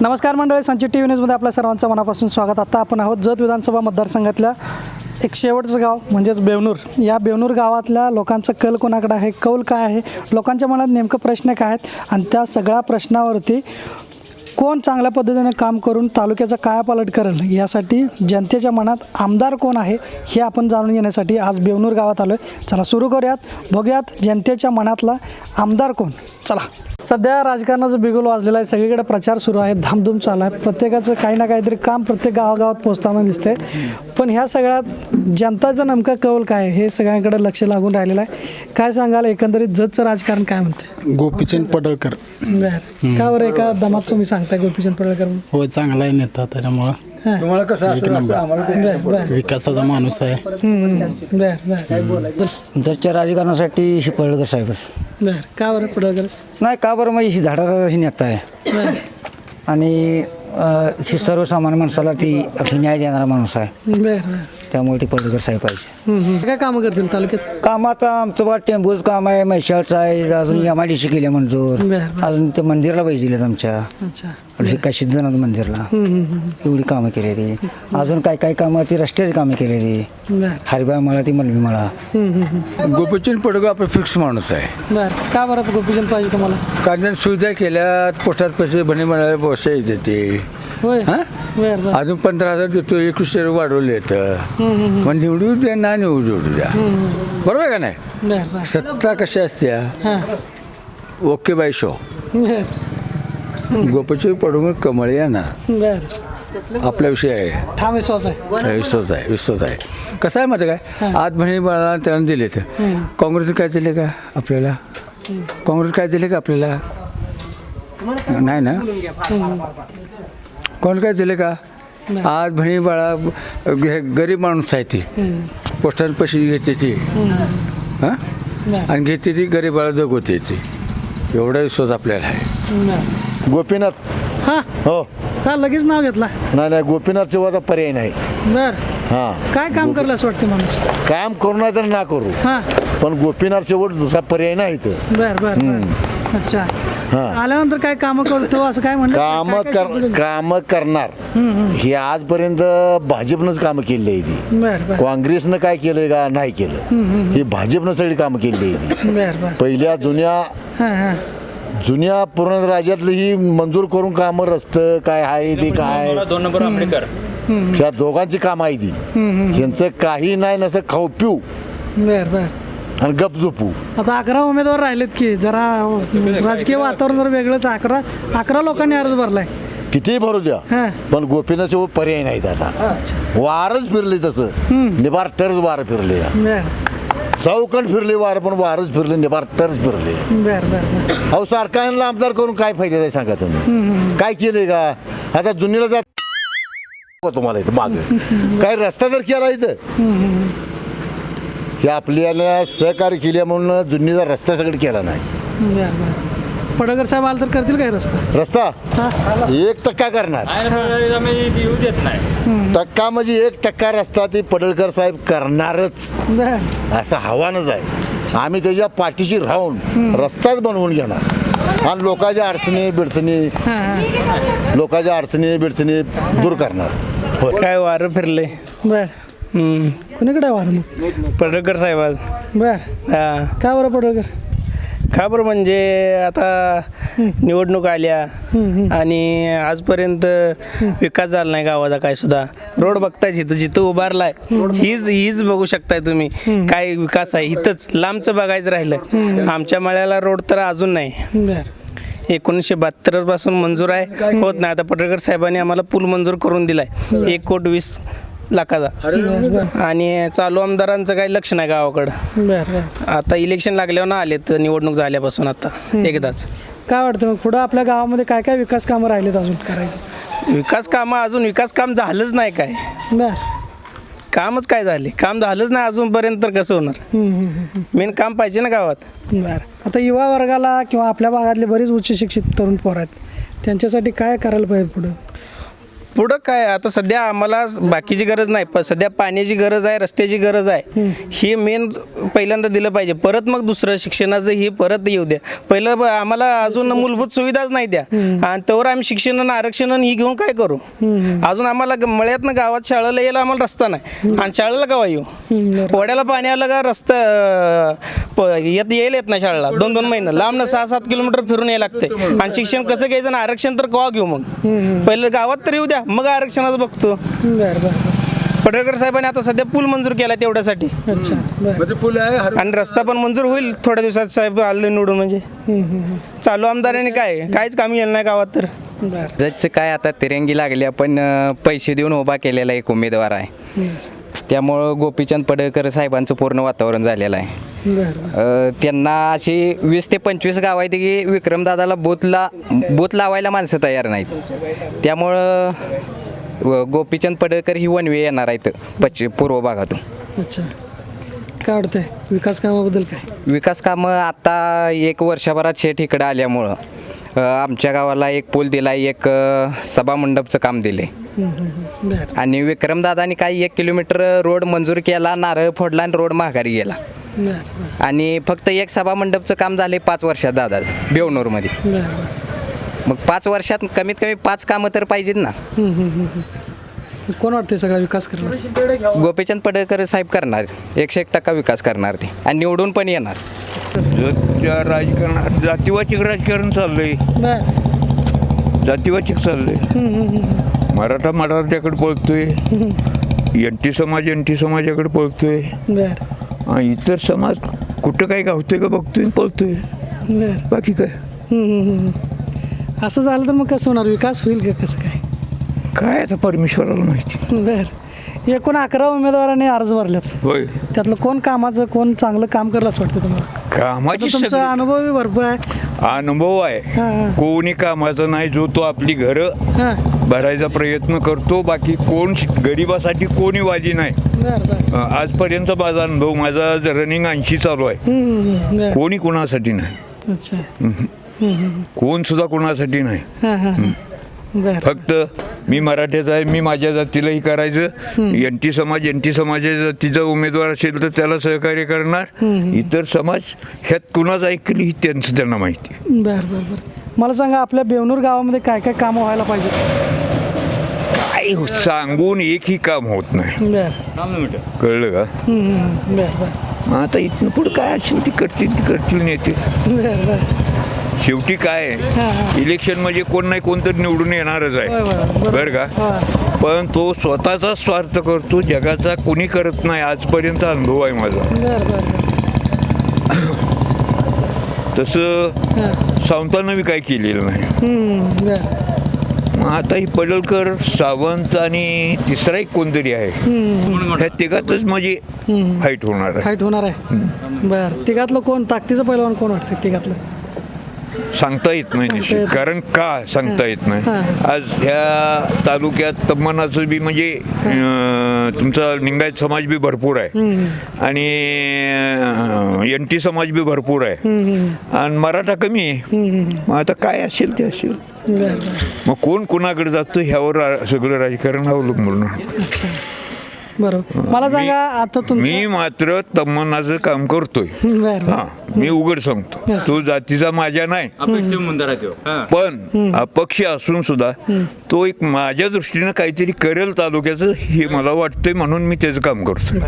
नमस्कार मंडळी संचित टी व्ही न्यूजमध्ये आपल्या सर्वांचं मनापासून स्वागत. आता आपण आहोत जत विधानसभा मतदारसंघातल्या एक शेवटचं गाव म्हणजेच बेवनूर. या बेवनूर गावातल्या लोकांचं कल कोणाकडे आहे? कौल काय आहे? लोकांच्या मनात नेमकं प्रश्न काय आहेत? आणि त्या सगळ्या प्रश्नावरती कोण चांगल्या पद्धतीने काम करून तालुक्याचा कायापालट करेल? यासाठी जनतेच्या मनात आमदार कोण आहे? हे आपण जाणून घेण्यासाठी आज बेवनूर गावात आलो आहे चला सुरू करूयात. बघूयात जनतेच्या मनातला आमदार कोण? चला. सध्या राजकारणाचं बिगुल वाजलेलं आहे. सगळीकडे प्रचार सुरू आहे. धामधूम चालू आहे. प्रत्येकाचं काही ना काहीतरी काम प्रत्येक गावागावात पोचताना दिसतंय. पण ह्या सगळ्यात जनताचं नेमका कौल काय हे सगळ्यांकडे लक्ष लागून राहिलेलं आहे. काय सांगाल? एकंदरीत जतचं राजकारण काय म्हणते गोपीचंद पडळकर. बरं. का बरं? एका दमात तुम्ही सांगताय गोपीचंद पडळकर? होय चांगला आहे नेता त्याच्यामुळं. हां. तुम्हाला कसं एक नंबर. बरं बरं. विकासाचा माणूस आहे. हम्म, हम्म. बरं. बरं जरच्या राजकारणासाठी शिपळकर साहेबच बरं. का बरं पडळकर नाही का बरं? म्हणजे झाडाला ही नेता आहे बरं. आणि अं, ही सर्वसामान्य माणसाला ती अशी न्याय देणारा माणूस आहे. बरं बरं. त्यामुळे ती पडळकर साहेब पाहिजे. हम्म, हम्म. काय कामं करतील तालुक्यात? काम आता आमचं बा टेम्पोचं काम आहे म्हैशाळचं आहे अजून एम आय डी सी केली मंजूर. बरं, बरं. अजून ते मंदिरला दिलेत आमच्या. अच्छा. काय सिद्धनाथ मंदिरला. हम्म, हम्म, हम्म. एवढी कामं केली ती. अजून काय काय कामं ती? रस्त्याची कामं केली ती. बरं. हरिबा मला ती मलमी मला हम्म, हम्म, हम्म. गोपीचंद पडगाव आपला फिक्स माणूस आहे. बरं. का बरं गोपीचंद पाहिजे तुम्हाला? कारण त्यांनी सुविधा केल्या पोस्टात पैसे भणे म्हणाले पैसे येते ते. होय. हां? बरं बरं. अजून पंधरा हजार देतो एकवीसशे वाढवले येतं मग निवडू द्या ना निवडू द्या. बरोबर आहे का नाही? बरं बरं. सत्ता कशा असत्या हां? Okay bye show. बरं. गोपीचंद पडगाव कमळ या ना? बरं. आपला विषय आहे. ठाम विश्वास आहे. विश्वास आहे विश्वास आहे. कसं आहे माहिती काय आज म्हणे मला त्यांना दिले तर काँग्रेस काय दिले का आपल्याला? काँग्रेस काय दिले का आपल्याला? नाही ना? कोण काय दिले का? आज म्हणे बाळा गरीब माणूस आहे ती. पोस्टाने पैसे घेते ती. हां? आणि घेते ती गरीब बाळा जगवते ती. एवढा विश्वास आपल्याला आहे. गोपीनाथ. हां? हो. का लगेच नाव घेतला? नाही नाही गोपीनाथ शिवाचा पर्याय नाही. बरं. हां. काय काम करलं असं वाटतं माणूस? काम करू नाही तर ना करू. हां. पण गोपीनाथ शेवट दुसरा पर्याय नाही इथं. बरं बरं अच्छा. हां. आल्यानंतर काय कामं करतो असं काय म्हणलं? काम काय- काय कर शब्द दिले? काम करणार. ही आजपर्यंत भाजपनंच कामं केली आहे ती. बरं बरं. काँग्रेसनं काय केलंय का नाही केलं? ही भाजपनं सगळी कामं केली आहे ती. बरं बरं. पहिल्या जुन्या हां हां. जुन्या पूर्ण राज्यातली ही मंजूर करून कामं रस्तं काय आहे ते काय दोन नंबर आंबेडकर. त्या दोघांची कामं आहे ती. ह्यांचं काही नाही नसं खाऊ पिऊ बरं बरं. आणि गप झोपू. आता अकरा उमेदवार राहिलेत की जरा राजकीय वातावरण जर वेगळंच. अकरा अकरा लोकांनी अर्ज भरलाय. कितीही भरू द्या पण शिव पर्याय नाहीत आता. वारच फिरले तसं. निबार टर्च वार फिरले. चौकण फिरले वार पण वारच फिरले निबार टर्च फिरले. अहो सरकारला आमदार करून काय फायदा आहे सांगा तुम्ही? काय केलंय का? आता जुनीला जात तुम्हाला इथं माग. काय रस्ता जर केला इथं. हे आपल्याला सहकार्य केल्या म्हणून जुनीचा रस्ता सगळं केला नाही. बरं बरं. पडगर साहेब आलं तर करतील काय रस्ता? रस्ता? हां. एक टक्का करणार. आम्ही येऊ देत नाही. टक्का म्हणजे एक टक्का रस्ता ते पडळकर साहेब करणारच. बरं. असं हवानच आहे. आम्ही त्याच्या पाठीशी राहून रस्ताच बनवून घेणार. आणि लोकांच्या अडचणी बिडचणी हां हां. लोकांच्या अडचणी बिडचणी दूर करणार. होय काय वारं फिरले बरं. कुणीकडे वार मग? पडळकर साहेब आज. बरं. हा. का बरं पडळकर? का बरं म्हणजे आता निवडणूक आल्या आणि आजपर्यंत विकास झाला नाही गावाचा काय सुद्धा. रोड बघताय जिथं जिथं उभारलाय हीच हीच बघू शकताय तुम्ही. काय विकास आहे? इथंच लांबचं बघायचं राहिलं. आमच्या मळ्याला रोड तर अजून नाही. बरं. एकोणीसशे बहात्तरपासून मंजूर आहे. होत नाही. आता पटळकर साहेबांनी आम्हाला पूल मंजूर करून दिलाय. एक कोट वीस लाखाचा. आणि चालू आमदारांचं काही लक्ष नाही गावाकडं. बरं बरं. आता इलेक्शन लागल्यावर ना आलेत निवडणूक झाल्यापासून आता एकदाच. काय वाटतं मग पुढं आपल्या गावामध्ये काय काय विकास कामं राहिलेत अजून करायचे? विकास कामं अजून विकास काम झालंच नाही काय. बरं. कामच काय झाले? काम झालंच नाही अजूनपर्यंत तर कसं होणार? मेन काम पाहिजे ना गावात. बरं. आता युवा वर्गाला किंवा आपल्या भागातले बरेच उच्च शिक्षित तरुण पोर आहेत त्यांच्यासाठी काय करायला पाहिजे पुढं? पुढं काय आता सध्या आम्हाला बाकीची गरज नाही पण सध्या पाण्याची गरज आहे रस्त्याची गरज आहे ही मेन पहिल्यांदा दिलं पाहिजे. परत मग दुसरं शिक्षणाचं ही परत येऊ द्या. पहिलं आम्हाला अजून मूलभूत सुविधाच नाही द्या. आणि त्यावर आम्ही शिक्षण आरक्षण ही घेऊन काय करू? अजून आम्हाला मळ्यातनं गावात शाळेला यायला आम्हाला रस्ता नाही. आणि शाळेला गावा येऊ? ओढ्याला पाणी आलं का रस्ता प- येत येईल येत नाही शाळेला. दोन दोन महिने. लांब सहा सात किलोमीटर फिरून यायला लागते आणि शिक्षण कसं घ्यायचं आणि आरक्षण तर केव्हा घेऊ मग? पहिलं गावात तर येऊ द्या. मग आरक्षणाचं बघतो. बरं. पडळकर साहेबांनी आता सध्या पूल मंजूर केला तेवढ्यासाठी. अच्छा बरं. म्हणजे फुलं आहे हर- आणि रस्ता पण मंजूर होईल. थोड्या दिवसात साहेब आले निवडून म्हणजे. चालू आमदारांनी काय? काहीच काम येईल नाही गावात तर. बरं. जजचं काय आता तिरंगी लागली आपण अ, पैसे देऊन उभा केलेला एक उमेदवार आहे. त्यामुळं गोपीचंद पडळकर साहेबांचं पूर्ण वातावरण झालेलं आहे. अ, त्यांना अशी वीस ते पंचवीस गाव आहेत की विक्रमदादाला बूथला बूथ लावायला माणसं तयार नाहीत. त्यामुळं व- गोपीचंद पडळकर ही वन वे येणार आहेत पश्चिम पूर्व भागातून. अच्छा. काय वाटतंय? विकास कामाबद्दल काय? विकास कामं आता एक वर्षभरात शेट इकडं आल्यामुळं अ, आमच्या गावाला एक पूल दिला एक अ, सभामंडपचं काम दिले बरं. आणि विक्रमदादानी काही एक किलोमीटर रोड मंजूर केला नारळ फोडला आणि रोड माघारी गेला. आणि फक्त एक सभामंडपचं काम झाले पाच वर्षात दादा बेवनूरमध्ये. मग पाच वर्षात कमीत कमी पाच कामं तर पाहिजेत ना. कोण वाटतंय सगळा विकास करणार? गोपीचंद पडळकर साहेब करणार एकशे एक टक्का विकास करणार ते. आणि निवडून पण येणार. सध्या राजकारण जातीवाचक राजकारण चाललंय. बरं. जातीवाचक चाललंय. मराठा मराठ्याकडे पळतोय. एन टी समाज एन टी समाजाकडे पळतोय. इतर समाज कुठं काय गावतोय का बघतोय पळतोय? बरं. बाकी काय. असं झालं तर मग कसं होणार विकास होईल का कसं काय? काय आता परमेश्वराला माहिती? बर. एकूण अकरा उमेदवारांनी अर्ज भरलेत. होय. त्यातलं कोण कामाचं कोण चांगलं काम करलं असं वाटतं तुम्हाला? कामाची तुमचा सगळी- अनुभवही भरपूर आहे. अनुभव आहे. कोणी कामाचा नाही जो तो आपली घरं भरायचा प्रयत्न करतो बाकी कोण गरिबासाठी कोणी वाजी नाही. आजपर्यंत माझा अनुभव माझा रनिंग ऐंशी चालू आहे. कोणी कोणासाठी नाही. कोण सुद्धा कोणासाठी नाही. फक्त मी मराठ्याचा आहे मी माझ्या जातीलाही करायचं. एन टी समाज एन टी समाजाच्या जातीचा उमेदवार असेल तर त्याला सहकार्य करणार. इतर समाज ह्यात कुणाच ऐकली ही त्यांचं त्यांना माहिती बरं बरं बरं. मला सांगा आपल्या बेवनूर गावामध्ये काय काय कामं व्हायला पाहिजे काय हो- सांगून एकही काम होत नाही. बरं. कळलं का. बरं बरं. आता इथनं पुढं काय असेल ती करतील ती करतील नेते. बरं बरं. शेवटी काय आहे? इलेक्शन म्हणजे कोण नाही कोण तर निवडून येणारच. आहे. बरं का? पण तो स्वतःचा स्वार्थ करतो जगाचा कोणी करत नाही. आजपर्यंत अनुभव आहे माझा. तसं सावंतानं बी काय केलेलं नाही. आता ही पडळकर सावंत आणि तिसरा एक कोणतरी आहे. तिघातच म्हणजे फाईट होणार आहे. फाईट होणार आहे. बरं. तिघातलं कोण? ताकदीचं पहिलवान कोण वाटतं तिघातलं? सांगता येत नाही निश्चित. कारण का सांगता येत नाही. आज ह्या तालुक्यात तम्मनाचं बी म्हणजे तुमचा लिंगायत समाज बी भरपूर आहे. आणि एन टी समाज बी भरपूर आहे. आणि मराठा कमी आहे. मग आता काय असेल ते असेल. मग कोण कोणाकडे जातो ह्यावर सगळं राजकारण अवलंबून बरोबर. मला सांगा आता तुम्ही मी मात्र तम्मनाचं काम करतोय. हा मी उघड सांगतो. तो जातीचा माझ्या नाही. अपेक्षित हां. पण अपक्ष असून सुद्धा तो एक माझ्या दृष्टीनं काहीतरी करेल तालुक्याचं हे मला वाटतंय म्हणून मी त्याचं काम करतोय.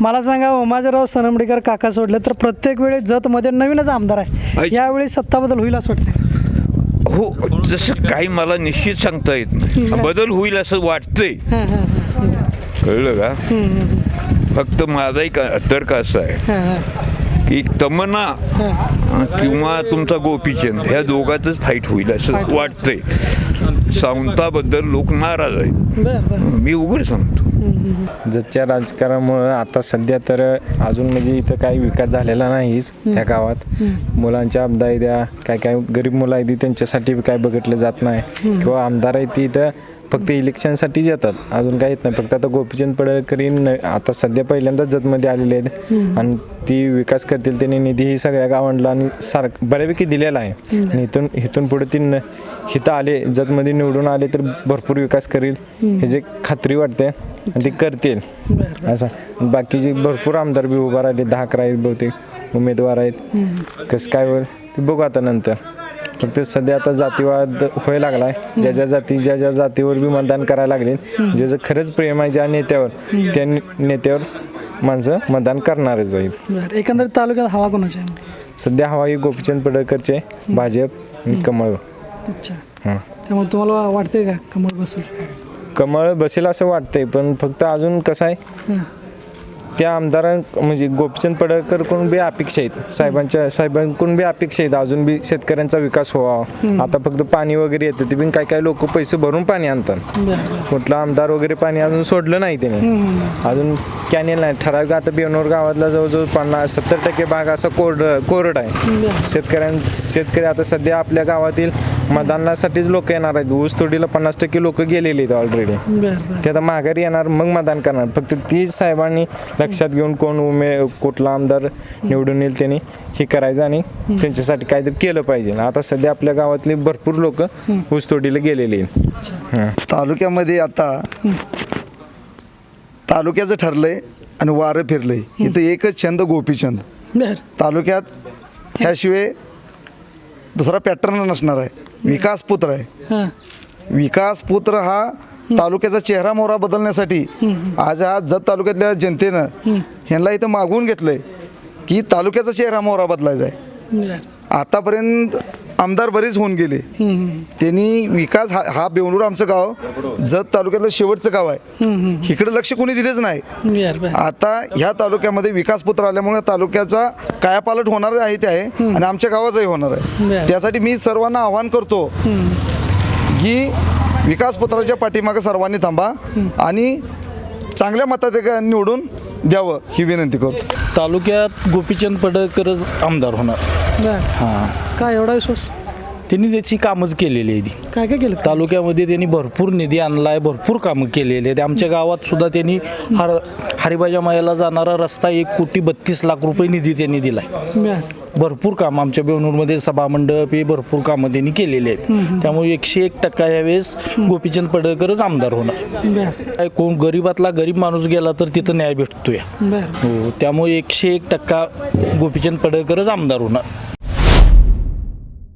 मला सांगा उमाजीराव सनमडीकर काका सोडले तर प्रत्येक वेळी जतमध्ये नवीनच आमदार आहे. यावेळी सत्ता बदल होईल असं वाटतं हो तसं काही मला निश्चित सांगता येत नाही. बदल होईल असं वाटतंय. कळलं का? फक्त माझा एक तर्क असा आहे की तमन्ना किंवा तुमचा गोपीचंद ह्या दोघातच फाईट होईल असं वाटतंय. सावंताबद्दल लोक नाराज आहेत. मी उघड सांगतो. जतच्या राजकारणामुळं आता सध्या तर अजून म्हणजे इथं काही विकास झालेला नाहीच त्या गावात. मुलांच्या आमदार त्या काय काय गरीब मुलं आहेत ती त्यांच्यासाठी काय बघितलं जात नाही. किंवा आमदार आहेत ती इथं फक्त इलेक्शनसाठीच येतात. अजून काही येत नाही. फक्त आता गोपीचंद पडळकर आता सध्या पहिल्यांदाच जतमध्ये आलेले आहेत. आणि ती विकास करतील त्यांनी निधीही सगळ्या गावांना आणि सार बऱ्यापैकी दिलेला आहे. आणि इथून इथून पुढे ती न इथं आले जतमध्ये निवडून आले तर भरपूर विकास करील. ह्याची खात्री वाटते आणि ते करतील. असं. बाकीचे भरपूर आमदार बी उभा राहिले दहा अकरा आहेत बहुतेक उमेदवार आहेत. कसं काय होईल ते बघू आता नंतर. फक्त सध्या आता जातीवाद व्हायला लागलाय. ज्या ज्या जाती ज्या ज्या जातीवर बी मतदान करायला लागले ज्याचं खरंच प्रेम आहे ज्या नेत्यावर त्या नेत्यावर माणसं मतदान करणारच आहेत बरं एकंदरीत तालुक्यात हवा कोणाची आहे? सध्या हवा ही गोपीचंद पडळकरचे भाजप आणि कमळ. अच्छा. हां. त्यामुळे तुम्हाला वाटते का कमळ बसेल? कमळ बसेल असं वाटतंय पण फक्त अजून कसं आहे हां. त्या आमदारां म्हणजे गोपीचंद पडळकरकडून बी अपेक्षा आहेत. साहेबांच्या साहेबांकडून बी अपेक्षा आहेत. अजून बी शेतकऱ्यांचा विकास व्हावा. आता फक्त पाणी वगैरे येतं ते पण काय काय लोक पैसे भरून पाणी आणतात. कुठला आमदार वगैरे पाणी अजून सोडलं नाही त्याने. अजून कॅनेल नाही. ठराविक आता बेनोर गावातला जवळजवळ पन्नास सत्तर टक्के भाग असा कोरड कोरड आहे. शेतकऱ्यां शेतकरी आता सध्या आपल्या गावातील मतदानासाठीच लोक येणार आहेत. ऊस तोडीला पन्नास टक्के लोक गेलेले आहेत ऑलरेडी बरं बरं. ते आता माघारी येणार मग मतदान करणार. फक्त ती साहेबांनी लक्षात घेऊन कोण उमे कुठला आमदार निवडून येईल त्यांनी हे करायचं आणि त्यांच्यासाठी काहीतरी केलं पाहिजे. आता सध्या आपल्या गावातली भरपूर लोक ऊसतोडीला गेलेली आहेत. तालुक्यामध्ये आता तालुक्याचं ठरलंय आणि वारं फिरलंय. इथं एकच छंद गोपीचंद. बरं. तालुक्यात ह्याशिवाय दुसरा पॅटर्न नसणार आहे. विकास पुत्र आहे. हां. विकास पुत्र हा तालुक्याचा चेहरा मोहरा बदलण्यासाठी आज हा जत तालुक्यातल्या जनतेनं ह्यांना इथं मागवून घेतलंय की तालुक्याचा चेहरा मोहरा बदलायचा आहे. बरं. आतापर्यंत आमदार बरेच होऊन गेले. त्यांनी विकास हा हा बेवणूर आमचं गाव जत तालुक्यातलं शेवटचं गाव आहे. इकडे लक्ष कोणी दिलेच नाही. आता ह्या तालुक्यामध्ये विकास पुत्र आल्यामुळे तालुक्याचा कायापालट होणार आहे ते आहे आणि आमच्या गावाचाही होणार आहे. त्यासाठी मी सर्वांना आवाहन करतो की विकास पुत्राच्या पाठीमागे सर्वांनी थांबा आणि चांगल्या मताधिका निवडून द्यावं ही विनंती करतो तालुक्यात गोपीचंद पडळकरच आमदार होणार. बरं. हां. काय एवढा विश्वास? त्यांनी त्याची कामच केलेली आहे ती. काय काय केलं? तालुक्यामध्ये त्यांनी भरपूर निधी आणलाय भरपूर कामं केलेली आहेत. आमच्या गावात सुद्धा त्यांनी हर हरिबाजा मायाला जाणारा रस्ता एक कोटी बत्तीस लाख रुपये निधी त्यांनी दिलाय. बरं. भरपूर काम आमच्या बेवणूरमध्ये सभामंडप हे भरपूर कामं त्यांनी केलेली आहेत. त्यामुळे एकशे एक टक्का यावेळेस गोपीचंद पडळकरच आमदार होणार. कोण गरीबातला गरीब माणूस गेला तर तिथं न्याय भेटतोय. हो त्यामुळे एकशे एक टक्का गोपीचंद पडळकरच आमदार होणार.